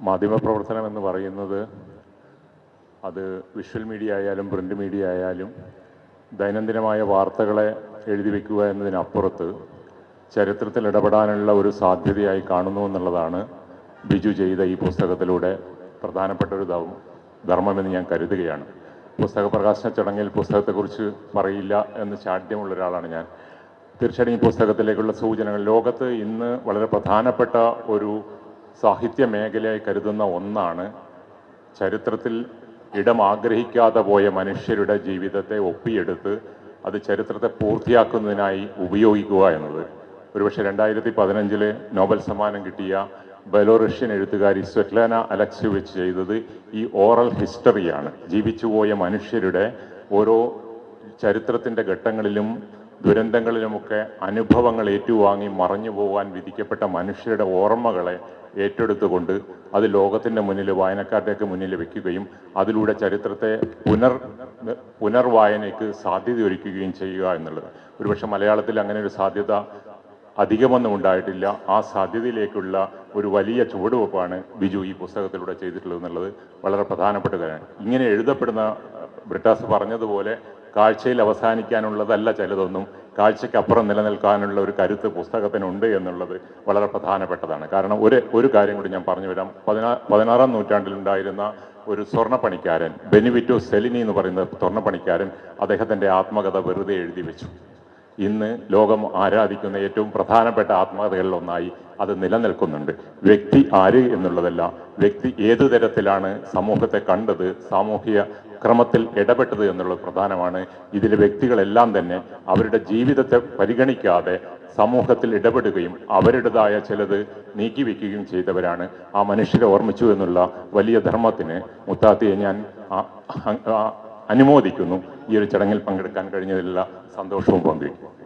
മാധ്യമപ്രവർത്തനം എന്ന് പറയുന്നത് അത് വിഷ്വൽ മീഡിയ ആയാലും പ്രിന്റ് മീഡിയ ആയാലും ദൈനംദിനമായ വാർത്തകളെ എഴുതി വയ്ക്കുക എന്നതിനപ്പുറത്ത് ചരിത്രത്തിൽ ഇടപെടാനുള്ള ഒരു സാധ്യതയായി കാണുന്നു എന്നുള്ളതാണ് ബിജു ചെയ്ത ഈ പുസ്തകത്തിലൂടെ പ്രധാനപ്പെട്ട ഒരു ധർമ്മ- ധർമ്മമെന്ന് ഞാൻ കരുതുകയാണ്. പുസ്തക പ്രകാശന ചടങ്ങിൽ പുസ്തകത്തെക്കുറിച്ച് പറയില്ല എന്ന് ചാഠ്യമുള്ള ഒരാളാണ് ഞാൻ. തീർച്ചയായിട്ടും ഈ പുസ്തകത്തിലേക്കുള്ള സൂചനകൾ. ലോകത്ത് ഇന്ന് വളരെ പ്രധാനപ്പെട്ട ഒരു സാഹിത്യ മേഖലയായി കരുതുന്ന ഒന്നാണ് ചരിത്രത്തിൽ ഇടം ആഗ്രഹിക്കാതെ പോയ മനുഷ്യരുടെ ജീവിതത്തെ ഒപ്പിയെടുത്ത് അത് ചരിത്രത്തെ പൂർത്തിയാക്കുന്നതിനായി ഉപയോഗിക്കുക എന്നത് ഒരുപക്ഷെ രണ്ടായിരത്തി പതിനഞ്ചിൽ നോബൽ സമ്മാനം കിട്ടിയ ബെലോറഷ്യൻ എഴുത്തുകാരി സ്വെറ്റ്ലാന അലക്സിവിച്ച് ചെയ്തത് ഈ ഓറൽ ഹിസ്റ്ററിയാണ്. ജീവിച്ചുപോയ മനുഷ്യരുടെ ഓരോ ചരിത്രത്തിന്റെ ഘട്ടങ്ങളിലും ദുരന്തങ്ങളിലുമൊക്കെ അനുഭവങ്ങൾ ഏറ്റുവാങ്ങി മറഞ്ഞു പോകാൻ വിധിക്കപ്പെട്ട മനുഷ്യരുടെ ഓർമ്മകളെ ഏറ്റെടുത്തുകൊണ്ട് അത് ലോകത്തിന്റെ മുന്നിൽ വായനക്കാരുടെയൊക്കെ മുന്നിൽ വയ്ക്കുകയും അതിലൂടെ ചരിത്രത്തെ പുനർ പുനർവായനയ്ക്ക് സാധ്യത ഒരുക്കുകയും ചെയ്യുക എന്നുള്ളത്. ഒരുപക്ഷെ മലയാളത്തിൽ അങ്ങനെ ഒരു സാധ്യത അധികമൊന്നും ഉണ്ടായിട്ടില്ല. ആ സാധ്യതയിലേക്കുള്ള ഒരു വലിയ ചുവടുവെപ്പാണ് ബിജു ഈ പുസ്തകത്തിലൂടെ ചെയ്തിട്ടുള്ളത് എന്നുള്ളത് വളരെ പ്രധാനപ്പെട്ട കാര്യമാണ്. ഇങ്ങനെ എഴുതപ്പെടുന്ന ബ്രിട്ടാസ് പറഞ്ഞതുപോലെ കാഴ്ചയിൽ അവസാനിക്കാനുള്ളതല്ല ചിലതൊന്നും. കാഴ്ചയ്ക്കപ്പുറം നിലനിൽക്കാനുള്ള ഒരു കരുത്ത് പുസ്തകത്തിനുണ്ട് എന്നുള്ളത് വളരെ പ്രധാനപ്പെട്ടതാണ്. കാരണം ഒരു ഒരു കാര്യം കൂടി ഞാൻ പറഞ്ഞു വരാം പതിനാ പതിനാറാം നൂറ്റാണ്ടിലുണ്ടായിരുന്ന ഒരു സ്വർണപ്പണിക്കാരൻ ബെനിവിറ്റോ സെലിനി എന്ന് പറയുന്ന സ്വർണപ്പണിക്കാരൻ അദ്ദേഹത്തിന്റെ ആത്മകഥ വെറുതെ എഴുതി വെച്ചു. ഇന്ന് ലോകം ആരാധിക്കുന്ന ഏറ്റവും പ്രധാനപ്പെട്ട ആത്മകഥകളിൽ ഒന്നായി അത് നിലനിൽക്കുന്നുണ്ട്. വ്യക്തി ആര് എന്നുള്ളതല്ല വ്യക്തി ഏതു തരത്തിലാണ് സമൂഹത്തെ കണ്ടത് സാമൂഹിക ക്രമത്തിൽ ഇടപെട്ടത് എന്നുള്ളത് പ്രധാനമാണ്. ഇതിലെ വ്യക്തികളെല്ലാം തന്നെ അവരുടെ ജീവിതത്തെ പരിഗണിക്കാതെ സമൂഹത്തിൽ ഇടപെടുകയും അവരുടേതായ ചിലത് നീക്കിവെക്കുകയും ചെയ്തവരാണ്. ആ മനുഷ്യരെ ഓർമ്മിച്ചു എന്നുള്ള വലിയ ധർമ്മത്തിന് മുത്താത്തിയെ ഞാൻ അനുമോദിക്കുന്നു. ഈ ഒരു ചടങ്ങിൽ പങ്കെടുക്കാൻ കഴിഞ്ഞതിലുള്ള സന്തോഷവും പങ്കുവയ്ക്കും.